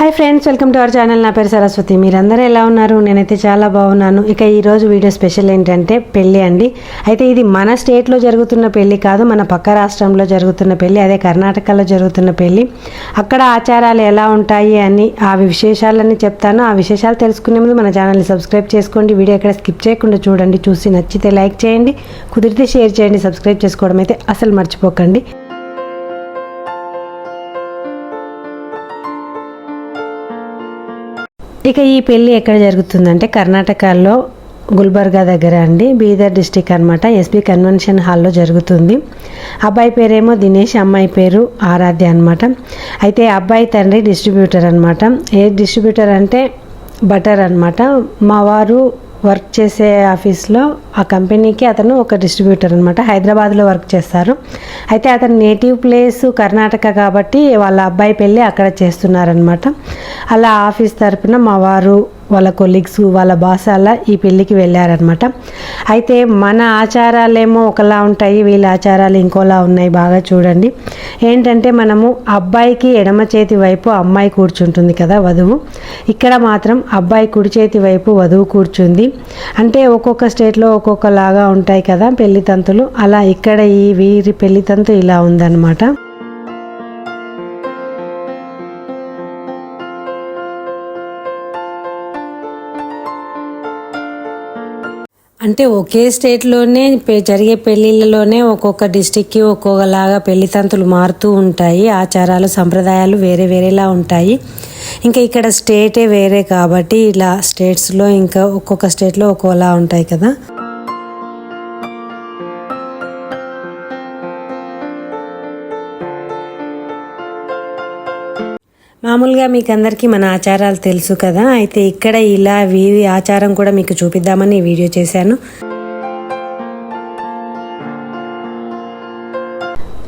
Hi friends welcome to our channel నా పేరు సరస్వతి. మీరందరూ ఎలా ఉన్నారు? నేనైతే చాలా బాగున్నాను. ఇక ఈరోజు వీడియో స్పెషల్ ఏంటంటే పెళ్ళి అండి. అయితే ఇది మన స్టేట్లో జరుగుతున్న పెళ్ళి కాదు మన పక్క రాష్ట్రంలో జరుగుతున్న పెళ్ళి అదే కర్ణాటకలో జరుగుతున్న పెళ్ళి. అక్కడ ఆచారాలు ఎలా ఉంటాయి అని ఆ విశేషాలన్నీ చెప్తాను. ఆ విశేషాలు తెలుసుకునే ముందు మన ఛానల్ని సబ్స్క్రైబ్ చేసుకోండి. వీడియో ఎక్కడ స్కిప్ చేయకుండా చూడండి. చూసి నచ్చితే లైక్ చేయండి. కుదిరితే షేర్ చేయండి. సబ్స్క్రైబ్ చేసుకోవడం అయితే అసలు మర్చిపోకండి. ఇక ఈ పెళ్ళి ఎక్కడ జరుగుతుందంటే కర్ణాటకలో గుల్బర్గా దగ్గర అండి. బీదర్ డిస్టిక్ అనమాట ఎస్బీ కన్వెన్షన్ హాల్లో జరుగుతుంది. అబ్బాయి పేరేమో దినేష్ అమ్మాయి పేరు ఆరాధ్య అనమాట అయితే అబ్బాయి తండ్రి డిస్ట్రిబ్యూటర్ అనమాట ఏ డిస్ట్రిబ్యూటర్ అంటే బటర్ అనమాట మా వారు వర్క్ చేసే ఆఫీస్లో ఆ కంపెనీకి అతను ఒక డిస్ట్రిబ్యూటర్ అనమాట హైదరాబాద్లో వర్క్ చేస్తారు. అయితే అతని నేటివ్ ప్లేస్ కర్ణాటక కాబట్టి వాళ్ళ అబ్బాయి పెళ్ళి అక్కడ చేస్తున్నారనమాట అలా ఆఫీస్ తరపున మా వారు వాళ్ళ కొలీగ్స్ వాళ్ళ బాస్ అలా ఈ పెళ్ళికి వెళ్ళారనమాట అయితే మన ఆచారాలేమో ఒకలా ఉంటాయి వీళ్ళ ఆచారాలు ఇంకోలా ఉన్నాయి బాగా చూడండి. ఏంటంటే మనము అబ్బాయికి ఎడమ చేతి వైపు అమ్మాయి కూర్చుంటుంది కదా వధువు. ఇక్కడ మాత్రం అబ్బాయి కుడి చేతి వైపు వధువు కూర్చుంది. అంటే ఒక్కొక్క స్టేట్లో ఒక్కొక్కలాగా ఉంటాయి కదా పెళ్ళి తంతులు. అలా ఇక్కడ ఈ వీరి పెళ్ళి తంతు ఇలా ఉందన్నమాట. అంటే ఒకే స్టేట్లోనే పె- జరిగే పెళ్ళిళ్ళలోనే ఒక్కొక్క డిస్టిక్కి ఒక్కొక్కలాగా పెళ్ళితంతులు మారుతూ ఉంటాయి. ఆచారాలు సంప్రదాయాలు వేరే వేరేలా ఉంటాయి. ఇంకా ఇక్కడ స్టేటే వేరే కాబట్టి ఇలా స్టేట్స్లో ఇంకా ఒక్కొక్క స్టేట్లో ఒక్కోలా ఉంటాయి కదా. మామూలుగా మీకు అందరికీ మన ఆచారాలు తెలుసు కదా. అయితే ఇక్కడ ఇలా వీవి ఆచారం కూడా మీకు చూపిద్దామని ఈ వీడియో చేశాను.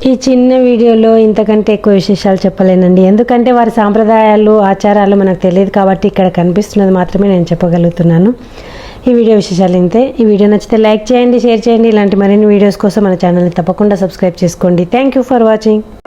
ఈ చిన్న వీడియోలో ఇంతకంటే ఎక్కువ విశేషాలు చెప్పలేనండి. ఎందుకంటే వారి సాంప్రదాయాలు ఆచారాలు మనకు తెలియదు కాబట్టి ఇక్కడ కనిపిస్తున్నది మాత్రమే నేను చెప్పగలుగుతున్నాను. ఈ వీడియో విశేషాలు ఇంతే. ఈ వీడియో నచ్చితే లైక్ చేయండి షేర్ చేయండి. ఇలాంటి మరిన్ని వీడియోస్ కోసం మన ఛానల్ని తప్పకుండా సబ్స్క్రైబ్ చేసుకోండి. Thank you for watching